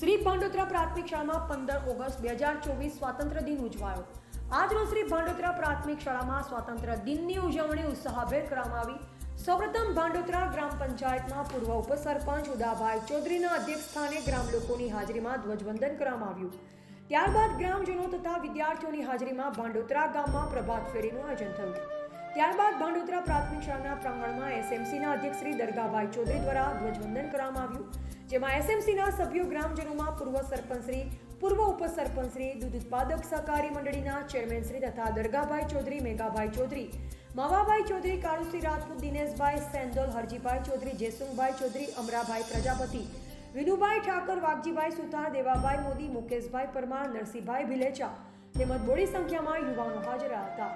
શ્રી ભાંડોત્રા પ્રાથમિક શાળામાં પંદર ઓગસ્ટ બે હજાર ચોવીસ સ્વાતંત્ર્ય દિન ઉજવાયો. આજરોજ શ્રી ભાંડોતરા પ્રાથમિક શાળામાં સ્વાતંત્ર્ય દિનની ઉજવણી ઉત્સાહભેર કરવામાં આવી. સૌપ્રથમ ભાંડોત્રા ગ્રામ પંચાયતમાં પૂર્વ ઉપસરપંચ ઉદાભાઈ ચૌધરીના અધ્યક્ષ સ્થાને ગ્રામ લોકોની હાજરીમાં ધ્વજવંદન કરવામાં આવ્યું. ત્યારબાદ ગ્રામજનો તથા વિદ્યાર્થીઓની હાજરીમાં ભાંડોત્રા ગામમાં પ્રભાત ફેરીનું આયોજન થયું. ત્યારબાદ ભાંડોતરા પ્રાથમિક શાળાના પ્રાંગણમાં એસએમસીના અધ્યક્ષ શ્રી દરગાભાઈ ચૌધરી દ્વારા ધ્વજવંદન કરવામાં આવ્યું, જેમાં એસએમસીના સભ્યો ગ્રામજનોમાં પૂર્વ સરપંચશ્રી પૂર્વ ઉપસરપંચશ્રી દૂધ ઉત્પાદક સહકારી મંડળીના ચેરમેન શ્રી તથા દરગાભાઈ ચૌધરી, મેઘાભાઈ ચૌધરી, માવાભાઈ ચૌધરી કાળુસિંહ રાજપૂત, દિનેશભાઈ સેન્દોલ હરજીભાઈ ચૌધરી, જેસુંગભાઈ ચૌધરી, અમરાભાઈ પ્રજાપતિ, વિનુભાઈ ઠાકર, વાઘજીભાઈ સુથાર, દેવાભાઈ મોદી, મુકેશભાઈ પરમાર, નરસિંહભાઈ ભિલેચા તેમજ બોડી સંખ્યામાં યુવાનો હાજર હતા.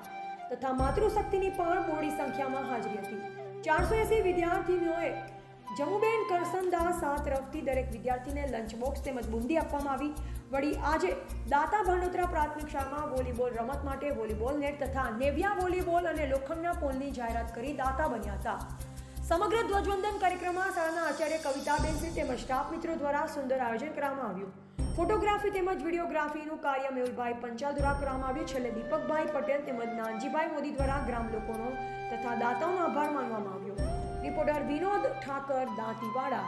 તથા માતૃશક્તિની પણ મોડી સંખ્યામાં હાજરી હતી. ચારસો એસી વિદ્યાર્થીનીઓએ જમુબેન કરસનદાસ શાહ તરફથી દરેક વિદ્યાર્થીને લંચ બોક્સ તેમજ બુંદી આપવામાં આવી. વળી આજે દાતા ભાંડોત્રા પ્રાથમિક શાળામાં વોલીબોલ રમત માટે વોલીબોલ નેટ તથા નેવિયા વોલીબોલ અને લોખંડના પોલની જાહેરાત કરી દાતા બન્યા હતા. સમગ્ર ધ્વજવંદન કાર્યક્રમમાં શાળાના આચાર્ય કવિતાબેન શ્રી તેમજ સ્ટાફ મિત્રો દ્વારા સુંદર આયોજન કરવામાં આવ્યું. ફોટોગ્રાફી તેમજ વિડીયોગ્રાફીનું કાર્ય મેહુલભાઈ પંચાલ દ્વારા કરવામાં આવ્યું. છેલ્લે દીપકભાઈ પટેલ તેમજ નાનજીભાઈ મોદી દ્વારા ગ્રામ લોકોનો તથા દાતાઓનો આભાર માનવામાં આવ્યો. રિપોર્ટર વિનોદ ઠાકર, દાંતીવાડા.